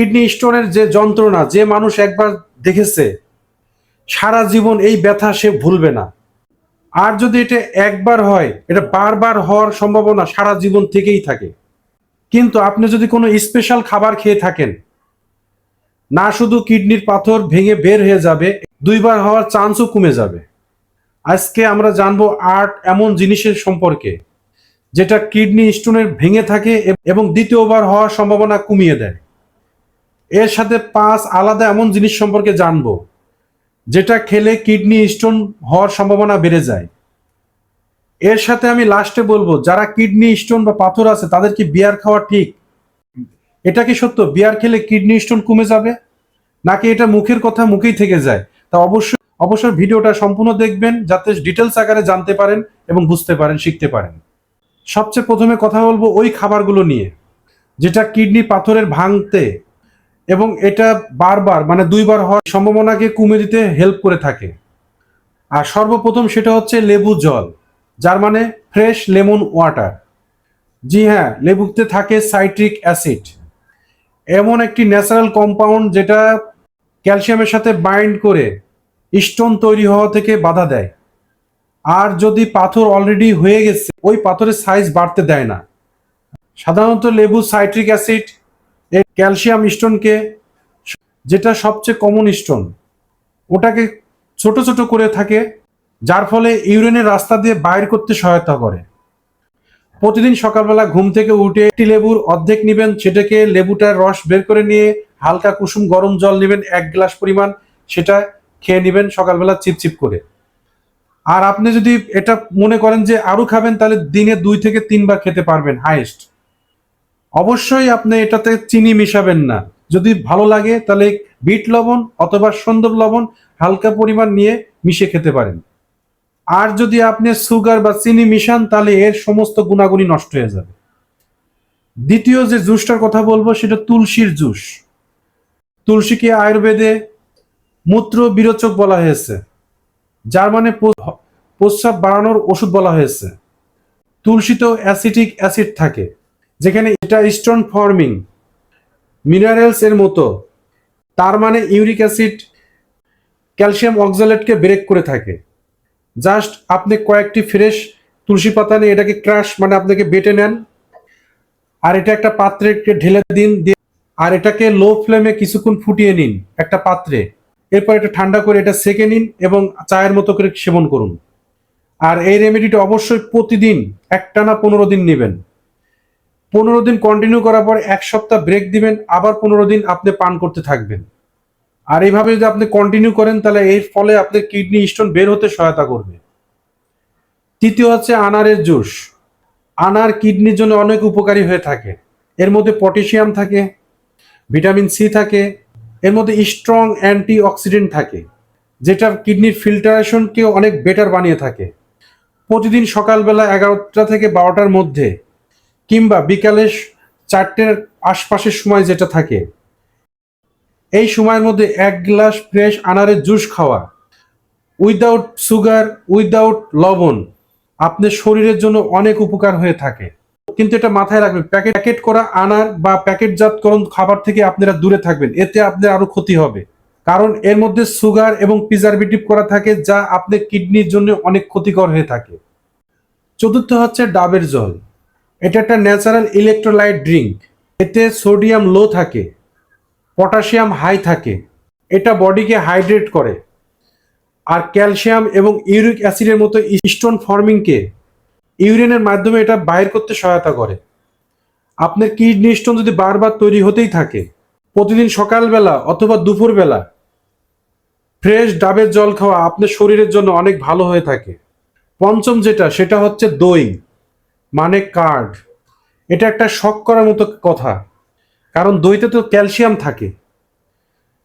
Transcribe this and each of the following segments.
Kidney স্টোনের যে যন্ত্রণা যে মানুষ একবার দেখেছে, সারা জীবন এই ব্যথা সে ভুলবে না। আর যদি এটা একবার হয়, এটা বারবার হওয়ার সম্ভাবনা সারা জীবন থেকেই থাকে। কিন্তু আপনি যদি কোনো স্পেশাল খাবার খেয়ে থাকেন, না শুধু কিডনির পাথর ভেঙে বের হয়ে যাবে, দুইবার হওয়ার চান্সও কমে যাবে। আজকে আমরা জানব আট এমন জিনিসের সম্পর্কে, যেটা কিডনি স্টোনের ভেঙে থাকে এবং দ্বিতীয়বার হওয়ার সম্ভাবনা কমিয়ে দেয়। এর সাথে পাঁচ আলাদা এমন জিনিস সম্পর্কে জানব, যেটা খেলে কিডনি স্টোন হওয়ার সম্ভাবনা বেড়ে যায়। এর সাথে আমি লাস্টে বলব, যারা কিডনি স্টোন বা পাথর আছে, তাদের কি বিয়ার খাওয়া ঠিক? এটা কি সত্য? বিয়ার খেলে কিডনি স্টোন কমে যাবে? নাকি এটা মুখের কথা মুখেই থেকে যায়? তা অবশ্যই অবশ্যই ভিডিওটা সম্পূর্ণ দেখবেন, যাতে ডিটেলস আকারে জানতে পারেন এবং বুঝতে পারেন, শিখতে পারেন। সবচেয়ে প্রথমে কথা বলব ওই খাবারগুলো নিয়ে, যেটা কিডনি পাথরের ভাঙতে এবং এটা বারবার মানে দুইবার হওয়ার সম্ভাবনাকে কমে দিতে হেল্প করে থাকে। আর সর্বপ্রথম সেটা হচ্ছে লেবু জল, যার মানে ফ্রেশ লেমন ওয়াটার জি হ্যাঁ লেবুতে থাকে সাইট্রিক অ্যাসিড এমন একটি ন্যাচারাল কম্পাউন্ড যেটা ক্যালসিয়ামের সাথে বাইন্ড করে স্টোন তৈরি হওয়া থেকে বাধা দেয়। আর যদি পাথর অলরেডি হয়ে গেছে, ওই পাথরের সাইজ বাড়তে দেয় না। সাধারণত লেবু সাইট্রিক অ্যাসিড এই ক্যালসিয়াম স্টোনকে যেটা সবচেয়ে কমন স্টোন, ওটাকে ছোট ছোট করে থাকে, যার ফলে ইউরিনের রাস্তা দিয়ে বাইর করতে সহায়তা করে। প্রতিদিন সকালবেলা ঘুম থেকে উঠে একটি লেবুর অর্ধেক নেবেন, সেটাকে লেবুটার রস বের করে নিয়ে হালকা কুসুম গরম জল নেবেন, এক গ্লাস পরিমাণ সেটা খেয়ে নেবেন, সকালবেলা চিপচিপ করে। আর আপনি যদি এটা মনে করেন যে আরও খাবেন, তাহলে দিনে দুই থেকে তিনবার খেতে পারবেন হাইস্ট অবশ্যই আপনি এটাতে চিনি মিশাবেন না। যদি ভালো লাগে তাহলে বিট লবণ অথবা সুন্দর লবণ হালকা পরিমাণ নিয়ে মিশে খেতে পারেন। আর যদি আপনি সুগার বা চিনি মিশান তাহলে এর সমস্ত গুণাগুণই নষ্ট হয়ে যাবে। দ্বিতীয় যে জুসটার কথা বলব সেটা তুলসীর জুস। তুলসীকে আয়ুর্বেদে মূত্র বিরোচক বলা হয়েছে। যার মানে প্রস্রাব বাড়ানোর ওষুধ বলা হয়েছে। তুলসীতেও অ্যাসিটিক অ্যাসিড থাকে। যেখানে এটা স্টোন ফর্মিং, মিনারেলস এর মতো। তার মানে ইউরিক অ্যাসিড ক্যালসিয়াম অক্সালেটকে ব্রেক করে থাকে। জাস্ট আপনি কয়েকটি ফ্রেশ তুলসী পাতা নিয়ে এটাকে ক্রাশ মানে আপনাকে বেটে নেন, আর এটা একটা পাত্রে ঢেলে দিন আর এটাকে লো ফ্লেমে কিছুক্ষণ ফুটিয়ে নিন একটা পাত্রে। এরপর এটা ঠান্ডা করে এটা সেকে নিন এবং চায়ের মতো করে সেবন করুন। আর এই রেমেডিটা অবশ্যই প্রতিদিন একটানা পনেরো দিন নেবেন। পনেরো দিন কন্টিনিউ করার পর এক সপ্তাহ ব্রেক দিবেন, আবার পনেরো দিন আপনি পান করতে থাকবেন। আর এইভাবে যদি আপনি কন্টিনিউ করেন, তাহলে এর ফলে আপনার কিডনি স্টোন বের হতে সহায়তা করবে। তৃতীয় হচ্ছে আনারের জুস। আনার কিডনির জন্য অনেক উপকারী হয়ে থাকে। এর মধ্যে পটাশিয়াম থাকে ভিটামিন সি থাকে, এর মধ্যে স্ট্রং অ্যান্টি অক্সিডেন্ট থাকে, যেটা কিডনির ফিল্টারেশনকে অনেক বেটার বানিয়ে থাকে। প্রতিদিন সকালবেলা এগারোটা থেকে বারোটার মধ্যে কিংবা বিকালে চারটের আশপাশের সময় যেটা থাকে, এই সময়ের মধ্যে এক গ্লাস ফ্রেশ আনারের জুস খাওয়া উইদাউট সুগার উইদাউট লবণ, আপনার শরীরের জন্য অনেক উপকার হয়ে থাকে। কিন্তু এটা মাথায় রাখবেন, প্যাকেট প্যাকেট করা আনার বা প্যাকেটজাতকরণ খাবার থেকে আপনারা দূরে থাকবেন, এতে আপনার আরও ক্ষতি হবে। কারণ এর মধ্যে সুগার এবং প্রিজারভেটিভ করা থাকে, যা আপনার কিডনির জন্য অনেক ক্ষতিকর হয়ে থাকে। চতুর্থ হচ্ছে ডাবের জল। এটা একটা ন্যাচারাল ইলেকট্রোলাইট ড্রিঙ্ক এতে সোডিয়াম লো থাকে পটাশিয়াম হাই থাকে। এটা বডিকে হাইড্রেট করে। আর ক্যালসিয়াম এবং ইউরিক অ্যাসিডের মতো স্টোন ফর্মিংকে ইউরিনের মাধ্যমে এটা বাইর করতে সহায়তা করে। আপনার কিডনি স্টোন যদি বারবার তৈরি হতেই থাকে, প্রতিদিন সকালবেলা অথবা দুপুরবেলা ফ্রেশ ডাবের জল খাওয়া আপনার শরীরের জন্য অনেক ভালো হয়ে থাকে। পঞ্চম যেটা, সেটা হচ্ছে দই। মানে কার্ড। এটা একটা শক করার মতো কথা। কারণ দইতে তো ক্যালসিয়াম থাকে।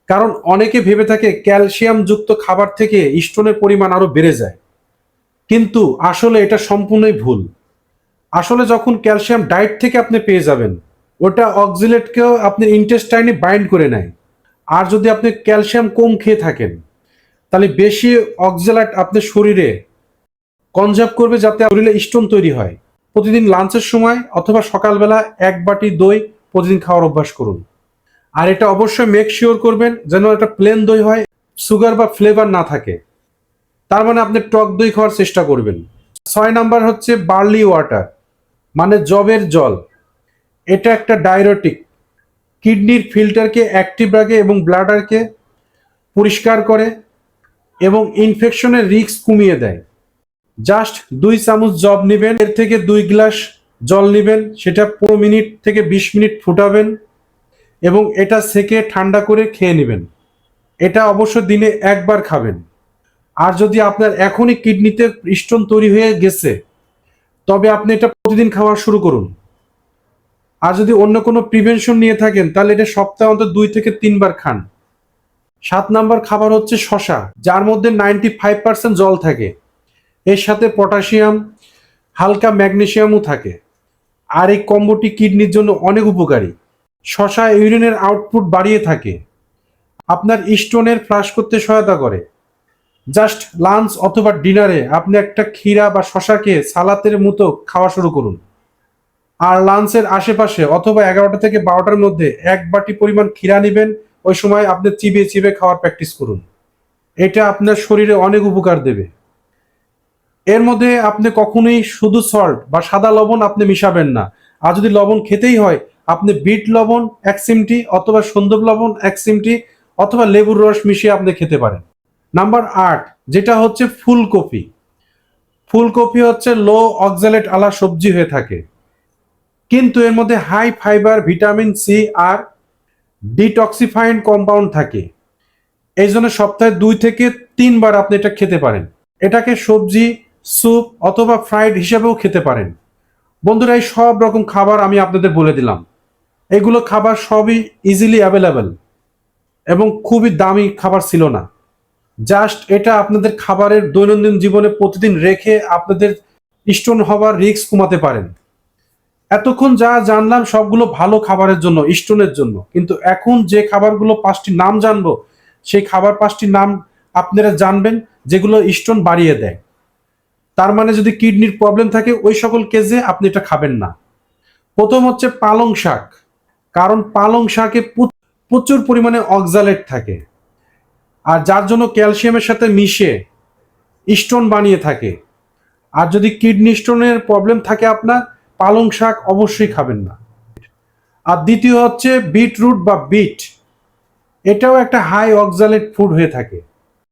কারণ অনেকে ভেবে থাকে ক্যালসিয়াম যুক্ত খাবার থেকে স্টোনের পরিমাণ আরও বেড়ে যায়। কিন্তু আসলে এটা সম্পূর্ণই ভুল। আসলে যখন ক্যালসিয়াম ডায়েট থেকে আপনি পেয়ে যাবেন, ওটা অক্সিলেটকেও আপনি ইন্টেস্টাইনে বাইন্ড করে নেয়। আর যদি আপনি ক্যালসিয়াম কম খেয়ে থাকেন, তাহলে বেশি অক্সিলাইট আপনার শরীরে কনজার্ভ করবে যাতে শরীরে স্টোন তৈরি হয়। প্রতিদিন লাঞ্চের সময় অথবা সকালবেলা এক বাটি দই প্রতিদিন খাওয়ার অভ্যাস করুন। আর এটা অবশ্যই মেক শিওর করবেন যেন এটা প্লেন দই হয় সুগার বা ফ্লেভার না থাকে। তার মানে আপনি টক দই খাওয়ার চেষ্টা করবেন। ছয় নাম্বার হচ্ছে বার্লি ওয়াটার মানে জবের জল। এটা একটা ডায়রোটিক কিডনির ফিল্টারকে অ্যাক্টিভ রাখে এবং ব্লাডারকে পরিষ্কার করে এবং ইনফেকশনের রিস্ক কমিয়ে দেয়। জাস্ট দুই চামচ জব নেবেন, এর থেকে দুই গ্লাস জল নেবেন, সেটা পনেরো মিনিট থেকে বিশ মিনিট ফুটাবেন এবং এটা সেকে ঠান্ডা করে খেয়ে নেবেন। এটা অবশ্য দিনে একবার খাবেন। আর যদি আপনার এখনই কিডনিতে স্টোন তৈরি হয়ে গেছে, তবে আপনি এটা প্রতিদিন খাওয়া শুরু করুন। আর যদি অন্য কোনো প্রিভেনশন নিয়ে থাকেন, তাহলে এটা সপ্তাহে অন্তত দুই থেকে তিনবার খান। সাত নাম্বার খাবার হচ্ছে শশা যার মধ্যে নাইনটি ফাইভ পার্সেন্ট জল থাকে। এর সাথে পটাশিয়াম, হালকা ম্যাগনেশিয়ামও থাকে। আর এই কম্বোটি কিডনির জন্য অনেক উপকারী। শশা ইউরিনের আউটপুট বাড়িয়ে থাকে। আপনার স্টোনের ফ্লাশ করতে সহায়তা করে। জাস্ট লাঞ্চ অথবা ডিনারে আপনি একটা ক্ষীরা বা শশাকে সালাতের মতো খাওয়া শুরু করুন। আর লাঞ্চের আশেপাশে অথবা এগারোটা থেকে বারোটার মধ্যে এক বাটি পরিমাণ ক্ষীরা নেবেন। ওই সময় আপনি চিবিয়ে চিবিয়ে খাওয়ার প্র্যাকটিস করুন। এটা আপনার শরীরে অনেক উপকার দেবে। এর মধ্যে আপনি কখনোই শুধু সল্ট বা সাদা লবণ আপনি মিশাবেন না। আর যদি লবণ খেতেই হয়, আপনি বিট লবণ, এক সিমটি অথবা সন্দব লবণ, এক সিমটি অথবা লেবুর রস মিশিয়ে আপনি খেতে পারেন। নাম্বার আট, যেটা হচ্ছে ফুলকপি। ফুলকপি হচ্ছে লো অক্সালেট আলা সবজি হয়ে থাকে। কিন্তু এর মধ্যে হাই ফাইবার ভিটামিন সি আর ডিটক্সিফাইন কম্পাউন্ড থাকে। এই জন্য সপ্তাহে দুই থেকে তিনবার আপনি এটা খেতে পারেন। এটাকে সবজি স্যুপ অথবা ফ্রাইড হিসেবেও খেতে পারেন। বন্ধুরা, এই সব রকম খাবার আমি আপনাদের বলে দিলাম। এগুলো খাবার সবই ইজিলি অ্যাভেলেবেল এবং খুবই দামি খাবার ছিল না। জাস্ট এটা আপনাদের খাবারের দৈনন্দিন জীবনে প্রতিদিন রেখে আপনাদের স্টোন হওয়ার রিস্ক কমাতে পারেন। এতক্ষণ যা জানলাম সবগুলো ভালো খাবারের জন্য, স্টোনের জন্য। কিন্তু এখন যে খাবারগুলো পাঁচটি নাম জানব, সেই খাবার পাঁচটি নাম আপনারা জানবেন, যেগুলো স্টোন বাড়িয়ে দেয়। তার মানে যদি কিডনির প্রবলেম থাকে, ওই সকল কেজে আপনি এটা খাবেন না। প্রথম হচ্ছে পালং শাক। কারণ পালং শাকে প্রচুর পরিমাণে অক্সালেট থাকে। আর যার জন্য ক্যালসিয়ামের সাথে মিশে স্টোন বানিয়ে থাকে। আর যদি কিডনি স্টোনের প্রবলেম থাকে আপনার, পালং শাক অবশ্যই খাবেন না। আর দ্বিতীয় হচ্ছে বিটরুট বা বিট। এটাও একটা হাই অক্সালেট ফুড হয়ে থাকে।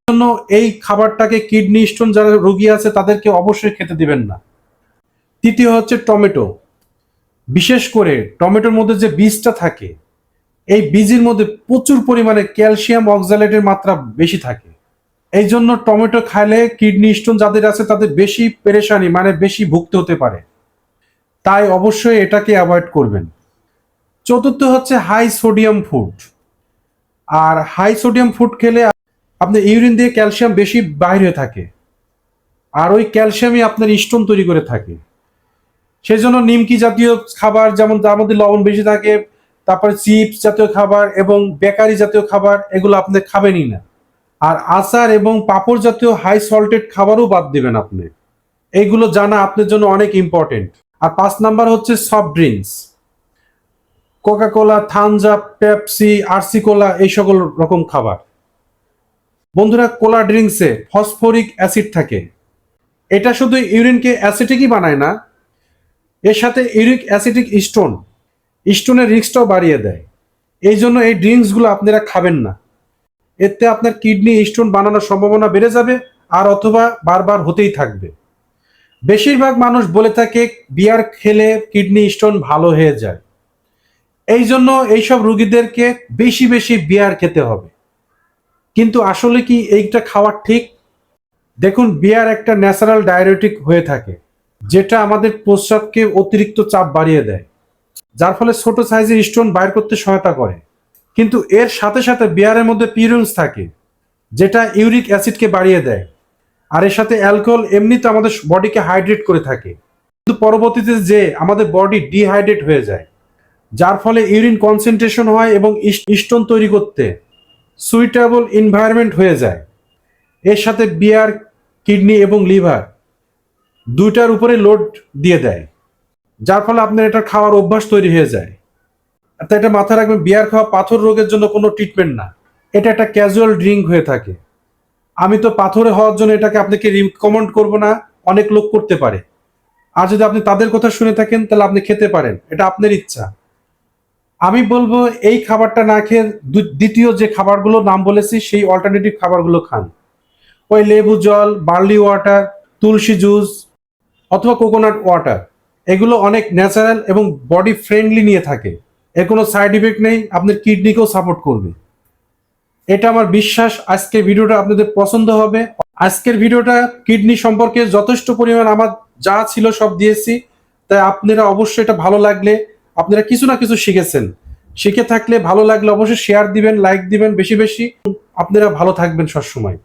জন্য এই খাবারটাকে কিডনি স্টোন যারা রোগী আছে, তাদেরকে অবশ্যই খেতে দিবেন না। তৃতীয় হচ্ছে টমেটো। বিশেষ করে টমেটোর মধ্যে যে বীজটা থাকে, এই বীজের মধ্যে প্রচুর পরিমাণে ক্যালসিয়াম অক্সালেটের মাত্রা বেশি থাকে। এই জন্য টমেটো খাইলে কিডনি স্টোন যাদের আছে, তাদের বেশি পেরেশানি মানে বেশি ভুগতে হতে পারে। তাই অবশ্যই এটাকে অ্যাভয়েড করবেন। চতুর্থ হচ্ছে হাই সোডিয়াম ফুড। আর হাই সোডিয়াম ফুড খেলে আপনার ইউরিন দিয়ে ক্যালসিয়াম বেশি বাইর থাকে। আর ওই ক্যালসিয়ামই আপনার স্টোন তৈরি করে থাকে। সেই জন্য নিমকি জাতীয় খাবার, যেমন তার মধ্যে লবণ বেশি থাকে, তারপরে চিপস জাতীয় খাবার এবং বেকারি জাতীয় খাবার, এগুলো আপনি খাবেনই না। আর আচার এবং পাঁপড় জাতীয় হাই সল্টেড খাবারও বাদ দিবেন আপনি। এইগুলো জানা আপনার জন্য অনেক ইম্পর্টেন্ট আর পাঁচ নাম্বার হচ্ছে সফট ড্রিঙ্কস কোকা কোলা থানজা পেপসি আরসি কোলা এই সকল রকম খাবার। বন্ধুরা, কোলা ড্রিঙ্কসে ফসফরিক অ্যাসিড থাকে। এটা শুধু ইউরিনকে অ্যাসিডিকই বানায় না, এর সাথে ইউরিক অ্যাসিডিক স্টোন, স্টোনের রিস্কটাও বাড়িয়ে দেয়। এই জন্য এই ড্রিঙ্কসগুলো আপনারা খাবেন না। এতে আপনার কিডনি স্টোন বানানোর সম্ভাবনা বেড়ে যাবে আর অথবা বারবার হতেই থাকবে। বেশিরভাগ মানুষ বলে থাকে, বিয়ার খেলে কিডনি স্টোন ভালো হয়ে যায়। এই জন্য এইসব রুগীদেরকে বেশি বেশি বিয়ার খেতে হবে। কিন্তু আসলে কি এইটা খাওয়া ঠিক? দেখুন, বিয়ার একটা ন্যাচারাল ডায়রেটিক হয়ে থাকে, যেটা আমাদের প্রস্রাবকে অতিরিক্ত চাপ বাড়িয়ে দেয়, যার ফলে ছোট সাইজের স্টোন বাইর করতে সহায়তা করে। কিন্তু এর সাথে সাথে বিয়ারের মধ্যে পিউরিনস থাকে, যেটা ইউরিক অ্যাসিডকে বাড়িয়ে দেয়, আর এর সাথে অ্যালকোহল এমনিতে আমাদের বডিকে হাইড্রেট করে থাকে। কিন্তু পরবর্তীতে যে আমাদের বডি ডিহাইড্রেট হয়ে যায়, যার ফলে ইউরিন কনসেন্ট্রেশন হয় এবং স্টোন তৈরি করতে সুইটেবল এনভায়রনমেন্ট হয়ে যায়। এর সাথে বিয়ার কিডনি এবং লিভার দুইটার উপরে লোড দিয়ে দেয়, যার ফলে আপনার এটা খাওয়ার অভ্যাস তৈরি হয়ে যায়। তা এটা মাথায় রাখবেন বিয়ার খাওয়া পাথর রোগের জন্য কোনো ট্রিটমেন্ট না। এটা একটা ক্যাজুয়াল ড্রিঙ্ক হয়ে থাকে। আমি তো পাথরে হওয়ার জন্য এটাকে আপনাকে রিকমেন্ড করব না, অনেক লোক করতে পারে। আর যদি আপনি তাদের কথা শুনে থাকেন, তাহলে আপনি খেতে পারেন, এটা আপনার ইচ্ছা। আমি বলব এই খাবারটা না খেয়ে দ্বিতীয় যে খাবারগুলো নাম বলেছি, সেই অল্টারনেটিভ খাবারগুলো খান। ওই লেবু জল বার্লি ওয়াটার তুলসী জুস অথবা কোকোনাট ওয়াটার এগুলো অনেক ন্যাচারাল এবং বডি ফ্রেন্ডলি নিয়ে থাকে। এর কোনো সাইড ইফেক্ট নেই, আপনার কিডনিকেও সাপোর্ট করবে। এটা আমার বিশ্বাস আজকের ভিডিওটা আপনাদের পছন্দ হবে। আজকের ভিডিওটা কিডনি সম্পর্কে যথেষ্ট পরিমাণ আমার যা ছিল সব দিয়েছি, তাই আপনারা অবশ্যই এটা ভালো লাগলে আপনারা কিছু না কিছু শিখেছেন। শিখে থাকলে ভালো লাগলে অবশ্যই শেয়ার দিবেন লাইক দিবেন, বেশি বেশি। আপনারা ভালো থাকবেন সবসময়।